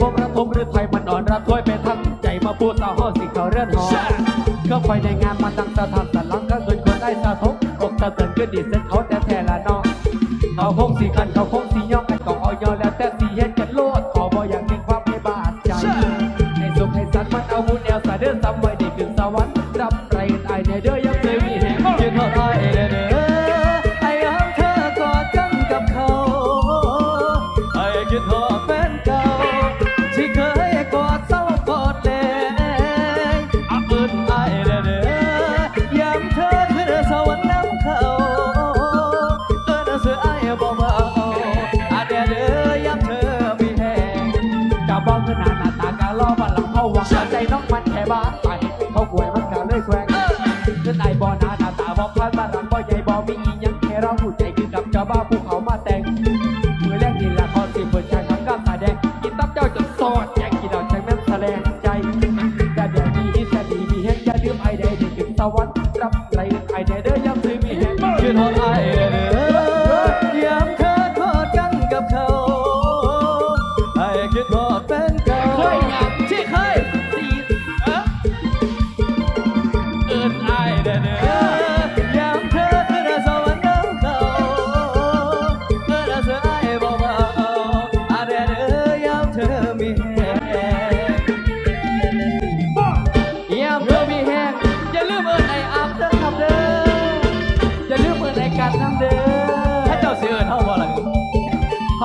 มันตรงมันเก็บระบบระทมหรือไทยมันอ่อนระทวยเป็นทั้งใจมาพูดสาวห้อสิเขาเรื่อนหอก็ไปในงานมันดังสะท้านสลังก็เกินคนได้สะทกอกตะเตือนก็ดีเส้นเขาแต่แท้ละน้องเขาคงสีกันเขาคงสีย่องกันก็ออยอแล้วแต่สีเฮ็ดกันโลดขอบ่อย่างหนึ่งความให้บาดใจให้สุขให้สันมันเอาบุญแนวสาเดินซ้ำไว้ได้ถึงสวรรค์รับไรกันไอเนี่ยเด้อยังเคยมีแห่งยืนเท่าไรเด้อเด้อไอ้ยามเธอกอดกันกับเขาไอ้คิดทอดแฟนเก่าามเธอขึ้นสวรรค์น้ำเขาเออเสือไอ้บ่มาเอาอาเดเดอยามเธอมีแหงจะบ้องขนาหน้าตากาล้อบันหลังเขาหวังใจน้องมันแค่บ้าไปเขาป่วยมันก็เลยแขวงเงินไอ้บ่หน้าหน้าตาบ่พันบ้านหลังบ่ใหญ่บ่มีอีหยังแค่เราผู้ใจคือกับเจ้าบ้าผู้เขามาแต่งมือแรกนี่ละครสิเปิดฉากทำกาแดงกินตับเจ้าจนสอดแยกกินเอาใจแม่นแสดงใจแต่เดี๋ยวนี้แต่ดีมีแฮงอย่าลืมไอ้เด้ถึงถึงสวรรค์ ง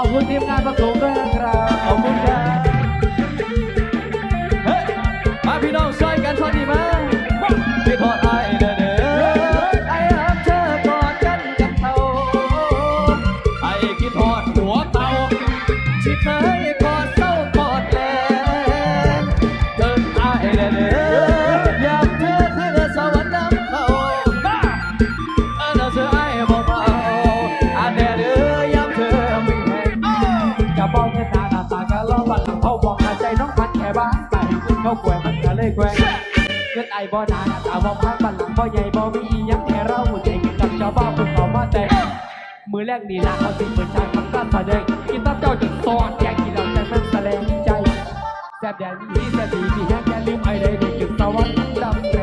ขอบคุณทีมงานประกบด้วยนะครับ เขาบอกใจน้องพันแค่บ้านไปขึ้นเขาแกวมันก็เลยแกว่งเกิดไอ้บ่หนาหน้าตาบ่พันบันหลังบ่ใหญ่บ่มีอีหยังแค่เราหัวใจกินกับเจ้าบ้าภูเขามาแต่มือแรกนี่ละเขาสิเปิดฉากทำการแสดงกินตับเจ้าจนซอนแยกกินเราใจมันแสดงใจแซ่บแดนมีแซ่บดีมีแฮงแกลืมไอ้ใดเด็กจุดสวรรค์ดำใจ